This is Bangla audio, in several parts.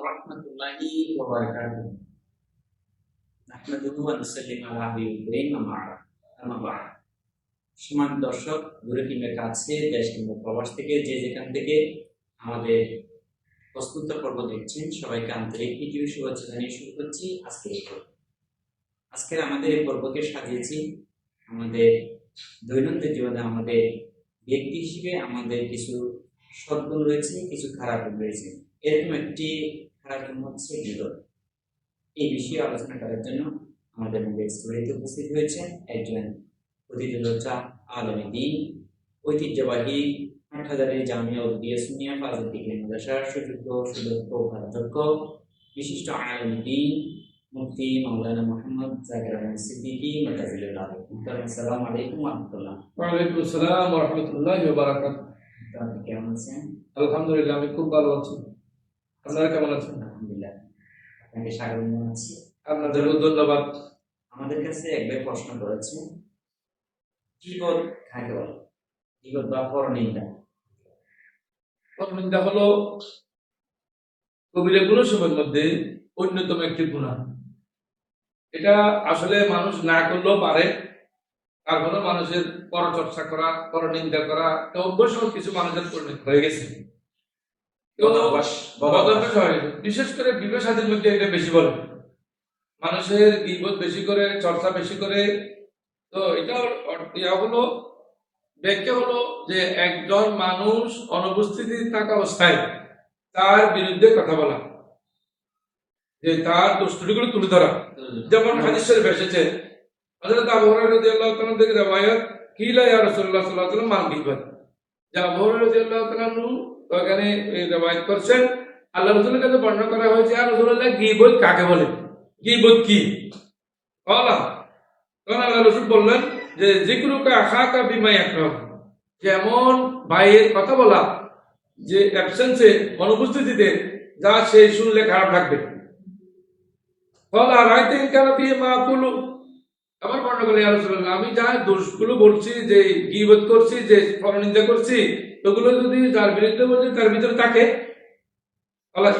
ورحمة الله وبركاته نحمده ونسلم على حبيب الكريم أما بعد أما بعد সমান দর্শক দূরে কিংবা কাছে দেশ কিংবা প্রবাস থেকে যে যেখান থেকে আমাদের প্রস্তুত পর্ব দেখছেন সবাইকে আন্তরিক ভিডিও শুভেচ্ছা জানিয়ে শুরু করছি আজকের এই পর্ব আজকের আমাদের এই পর্বকে সাজিয়েছি আমাদের দৈনন্দিন জীবনে আমাদের ব্যক্তি হিসেবে আমাদের কিছু সদ্গুণ রয়েছে কিছু খারাপ গুণ রয়েছে এরকম একটি হচ্ছে এই বিষয়ে আলোচনা করার জন্য আমাদের মধ্যে স্টুডিওতে উপস্থিত হয়েছে একজন প্রতিযোগিতা আলমী দিন ঐতিহ্যবাহী আট হাজারের জামিয়া উদ্দিয়া সুনিয়া ফাজল ডিগ্রি মাদ্রাসার সুযোগ্য সুদক্ষ উপাধ্যক্ষ বিশিষ্ট আলমী দিন মুফতি মাওলানা মোহাম্মদ জাকির আহমেদ সিদ্দিকী মাতাজিল্লাহ আসসালামু আলাইকুম রহমতুল্লাহ। ওয়ালাইকুম আসসালাম রহমতুল্লাহ বারাকাত আপনি কেমন আছেন? আলহামদুলিল্লাহ আমি খুব ভালো আছি। আপনারা কেমন আছেন? আলহামদুলিল্লাহ। আপনাকে স্বাগত জানাচ্ছি। আপনাদেরও ধন্যবাদ। আমাদের কাছে একবার প্রশ্ন করেছে কিবত কাকে বলে? কিবত বা পরনিন্দা পরনিন্দা হলো কবিরা মধ্যে অন্যতম একটি গুণা। এটা আসলে মানুষ না করলেও পারে। তারপরে মানুষের পরচর্চা করা পরনিন্দা করা এটা অভ্যাস কিছু মানুষের পরিণত হয়ে গেছে। বদভ্যাস বিশেষ করে বিবেশাদের মধ্যে এটা বেশি বলে। মানুষের গিবত বেশি করে চর্চা বেশি করে। তো এটা ইয়া হলো ব্যাখ্যা হলো যে একজন মানুষ অনুপস্থিতি থাকা অবস্থায় তার বিরুদ্ধে কথা বলা। যে তার দোষগুলো তুলে ধরা। যেমন হাদিস শরীফ এসেছে হযরত আবু হুরায়রা রাদিয়াল্লাহু তাআলা থেকে রওয়ায়াত কিলা ইয়া রাসূলুল্লাহ সাল্লাল্লাহু আলাইহি ওয়াসাল্লাম মাল গীবত যে আবু হুরায়রা রাদিয়াল্লাহু তাআলা আনহু ওখানে এই করছেন আল্লাহ রাসূলের কাছে বর্ণনা করা হয়েছে ইয়া রাসূলুল্লাহ গীবত কাকে বলে? গীবত কি? বলা তখন আল্লাহ রসুল বললেন যে জিক্রুকা আখাকা বিমা ইয়াকরাহ। যেমন ভাইয়ের কথা বলা, যে অ্যাবসেন্সে অনুপস্থিতিতে যা সে শুনলে খারাপ লাগবে। বলা রাইতে কেন দিয়ে মা কুলু। করে আমি যা দোষগুলো বলছি, যে গীবত করছি, যে পরনিন্দা করছি, ওগুলো যদি যার বিরুদ্ধে বলছি তার ভিতরে থাকে। আল্লাহ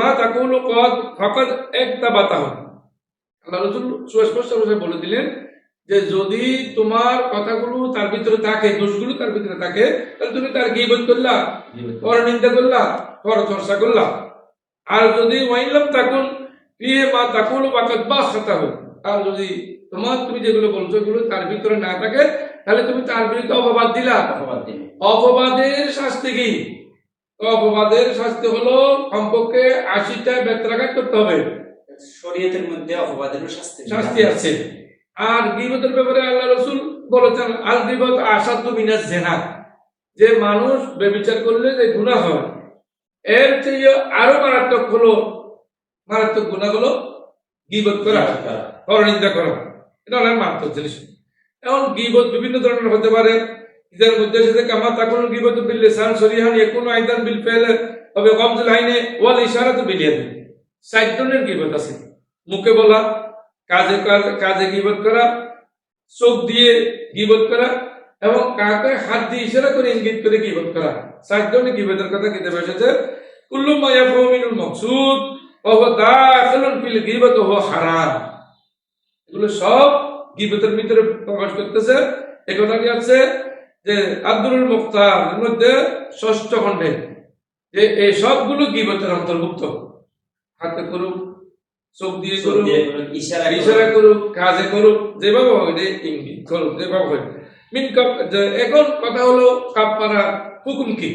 মা তাকুলু কদ ফাকাদ একতাবাতাহ। আল্লাহ রসুল সুস্পষ্ট বলে দিলেন যে যদি তোমার কথাগুলো তার ভিতরে থাকে, দোষগুলো তার ভিতরে থাকে, তাহলে তুমি তার গীবত করলা পরনিন্দা করলা, পরচর্চা করলা। আর যদি ওয়াইলাম তাকুন মা তাকুল বাকাত বা খাতাহ আর যদি তোমার তুমি যেগুলো বলছো এগুলো তার ভিতরে না থাকে তাহলে তুমি তার বিরুদ্ধে অপবাদ দিলা। অপবাদের শাস্তি কি? অপবাদের শাস্তি হলো কমপক্ষে আশিটা বেত্রাঘাত করতে হবে। শরীয়তের মধ্যে অপবাদেরও শাস্তি শাস্তি আছে। আর গিবতের ব্যাপারে আল্লাহ রসুল বলেছেন আল গিবত আসাদ্দ মিনাস জেনা। যে মানুষ বেবিচার করলে যে গুনাহ হয় এর চেয়ে আরও মারাত্মক হলো মারাত্মক গুনাহ হলো গিবত করা পরনিন্দা করা। এটা অনেক মারাত্মক জিনিস। এখন গিবত বিভিন্ন ধরনের হতে পারে। ইদের মধ্যে এসেছে কামা তাকুন গিবত বিল লিসান সরিহান, ইয়াকুন আইদান বিল ফেল, তবে কমজুল আইনে ওয়াল ইশারাতু বিল ইয়াদ। সাত ধরনের গিবত আছে। মুখে বলা, কাজে কাজে গিবত করা, চোখ দিয়ে গিবত করা, এবং কাকে হাত দিয়ে ইশারা করে ইঙ্গিত করে গিবত করা। সাত ধরনের গিবতের কথা কিতাবে এসেছে কুল্লু মা ইয়াফহু মিনুল মাকসুদ ওয়া দাখিলুন ফিল গিবত হারাম। এগুলো সব গিবতের ভিতরে প্রকাশ করতেছে। এ কথা কি আছে? যে আব্দুল মুক্তার মধ্যে ষষ্ঠ খণ্ডে যে এই সবগুলো গিবতের অন্তর্ভুক্ত। হাতে করুক চোখ দিয়ে করুক ইশারা করুক। কাজে করুক যেভাবে হয় রে ইঙ্গিত করুক যেভাবে হয় মিন কাপ এখন কথা হলো কাপ্পারা হুকুম কি?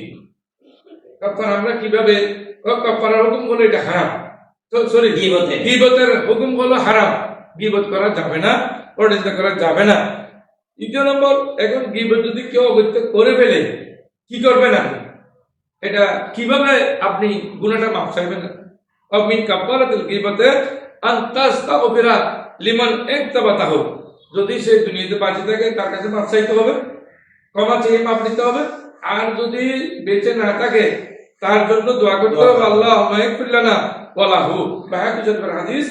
আমরা কীভাবে কাপ্পারার হুকুম হলো এটা হারাম। সরি গিবতের। হুকুম হলো হারাম। গিবত করা যাবে না পরিণত করা যাবে না। দ্বিতীয় নম্বর এখন গিবত যদি কেউ অবৈধ করে ফেলে কি করবে না এটা কীভাবে আপনি গুণাটা মাপ চাইবেন? না অমিন কাপ্পারাতুল গিবতে আন্তাস্তাগফিরা লিমান একতাবাতাহ যদি সে দুনিয়াতে বাঁচে থাকে তার কাছে মাপ চাইতে হবে। ক্ষমা চেয়ে মাপ নিতে হবে। আর যদি বেঁচে না থাকে তার জন্য দোয়া করতে হবে আল্লাহ মাহফিল্লানা ওয়ালাহু বাহাদুর হাদিস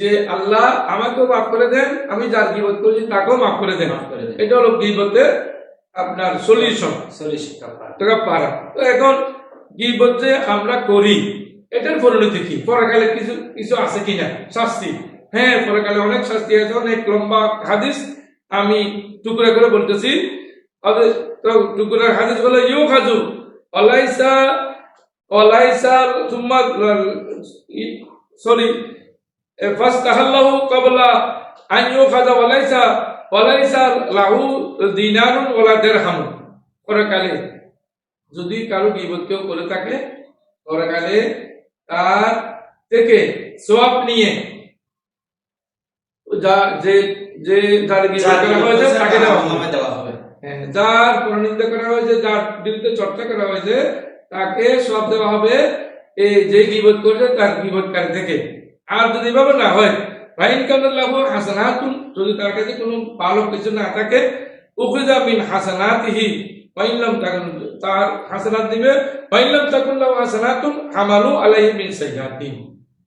যে আল্লাহ আমাকেও মাফ করে দেন আমি যার গিবত করেছি তাকেও মাফ করে দেন। এটা হলো গিবতের আপনার সলিউশন। কাপড় টাকা পারা। তো এখন গিবত যে আমরা করি এটার পরিণতি কি? পরকালে কিছু কিছু আছে কিনা? শাস্তি। হ্যাঁ পরকালে অনেক শাস্তি আছে অনেক লম্বা হাদিস আমি টুকরা করে বলতেছি। টুকরার হাদিস বলে ইউ খাজু অলাইসা অলাইসা তুম্মা সরি ফার্স্ট তাহাল্লাহু আন ইউখাযা ওয়ালাইসা ওয়ালাইসা লাহু দিনারুন ওয়ালা দিরহাম পরকালে যদি কারও গীবত কেউ করে থাকে পরকালে তার থেকে সওয়াব নিয়ে যা যে যে যার গীবত করা হয়েছে তাকে দেওয়া হবে। নামে দেওয়া হবে। হ্যাঁ, যার পরনিন্দা করা হয়েছে যার বিরুদ্ধে চর্চা করা হয়েছে তাকে সব দেওয়া হবে এই যে গিবত করছে তার গিবতকারী থেকে। আর যদি ভাবে না হয়, ফাইন কান্দাল্লাহু হাসানাতুন, যদি তার কাছে কোনো ভালো কিছু না থাকে, উখরিজা মিন হাসানাতিহি ফাইনলাম তাকুন, তার হাসানাত দিবে ফাইনলাম তাকুল্লাহু হাসানাতুন হামালু আলাইহি মিন সাইয়্যাতিন।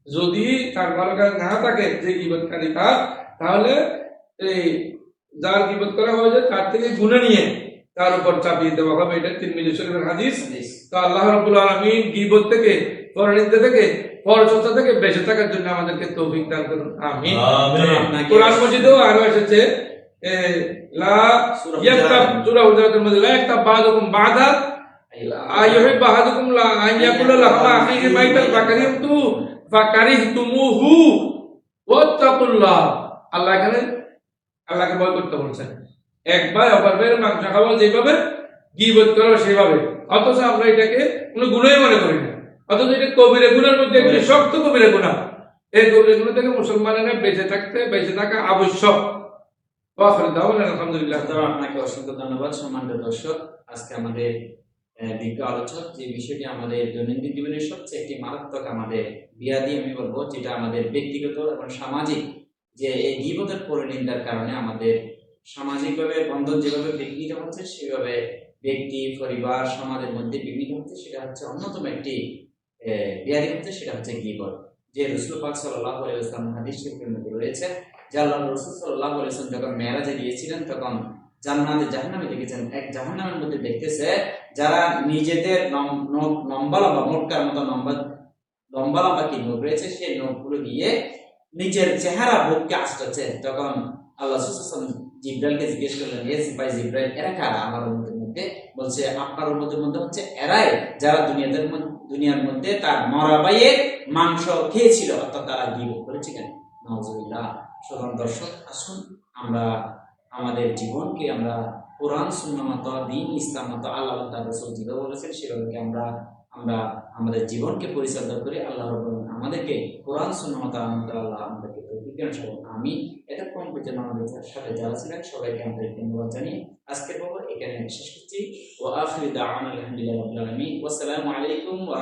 যদি তার ভালো কাজ না থাকে যে গিবতকারী তার তাহলে এই যার গিবত করা হয়েছে তার থেকে গুণে নিয়ে তার উপর চাপিয়ে দেওয়া হবে এটা তিন মিলি শরীফের হাদিস। তো আল্লাহ রাব্বুল আলামিন গিবত থেকে পরনিন্দা থেকে পরচর্চা থেকে বেঁচে থাকার জন্য আমাদেরকে তৌফিক দান করুন। আমিন। কোরআন মজিদেও আরও এসেছে লা সূরা সূরা হুজুরাতের মধ্যে লা ইয়াক্তাব বাযুকুম বাযা আইয়ুহিব্বু আহাদুকুম লা আন ইয়াকুলা আখিহি মাইতান ফাকারিহতু ফাকারিহতুমুহু ওয়াত্তাকুল্লাহ। আল্লাহ এখানে আল্লাহকে ভয় করতে বলছেন। এক ভাই অপর ভাইয়ের মাংস খাওয়া যেভাবে গিবত করা সেভাবে অথচ আমরা এটাকে কোনো গুণই মনে করি না। অথচ এটা কবিরে গুণের মধ্যে একটি শক্ত কবিরে গুণা। এই কবিরে গুণ থেকে মুসলমানেরা বেঁচে থাকতে বেঁচে থাকা আবশ্যক। আলহামদুলিল্লাহ। আপনাকে অসংখ্য ধন্যবাদ সম্মানিত দর্শক। আজকে আমাদের বিজ্ঞ আলোচক যে বিষয়টি আমাদের দৈনন্দিন জীবনের সবচেয়ে একটি মারাত্মক আমাদের বিয়াদি আমি বলব যেটা আমাদের ব্যক্তিগত এবং সামাজিক যে এই গিবতের পরিনিন্দার কারণে আমাদের সামাজিকভাবে বন্ধন যেভাবে বিঘ্নিত হচ্ছে, সেভাবে ব্যক্তি, পরিবার, সমাজের মধ্যে বিঘ্নিত হচ্ছে, সেটা হচ্ছে অন্যতম একটি বিয়াদি হচ্ছে, সেটা হচ্ছে গিবত যে রসুল পাক সাল্লাহ আলাইসলাম হাদিস শরীফের মধ্যে রয়েছে যে আল্লাহ রসুল সাল্লাহ আলাইসলাম যখন মেয়েরাজে গিয়েছিলেন, তখন জান্নাতে জাহান্নামে দেখেছেন, এক জাহান্নামের মধ্যে দেখতেছে যারা নিজেদের লম্বা লম্বা মোটকার মতো লম্বা লম্বা লম্বা কি নখ রয়েছে, সেই নখগুলো দিয়ে নিজের চেহারা বুককে আসতেছে তখন আল্লাহ জিব্রাইলকে জিজ্ঞেস করলেন, এ সিপাই জিব্রাইল, এরা কারা? আমার উন্মতের মধ্যে বলছে, আপনার উন্মতের মধ্যে হচ্ছে এরাই যারা দুনিয়াদের দুনিয়ার মধ্যে তার মরা বাইয়ের মাংস খেয়েছিল, অর্থাৎ তারা গিবত করেছিলেন নজরুল্লাহ সুতরাং দর্শক, আসুন আমরা আমাদের জীবনকে, আমরা কোরআন সুন্নামত দিন, ইসলাম মতো আল্লাহ রসুল যেভাবে বলেছেন, সেভাবে আমরা আমরা আমাদের জীবনকে পরিচালনা করি আল্লাহ আমাদেরকে কোরআন সুন্নামত আল্লাহ আমাদেরকে দান করুন। আমি এতক্ষণ পর্যন্ত আমাদের সাথে যারা ছিলেন, সবাইকে আমাদের ধন্যবাদ জানিয়ে আজকের পর্ব এখানে শেষ করছি। ও রাব্বিল আলামিন। ওয়াসসালামু আলাইকুম ওয়া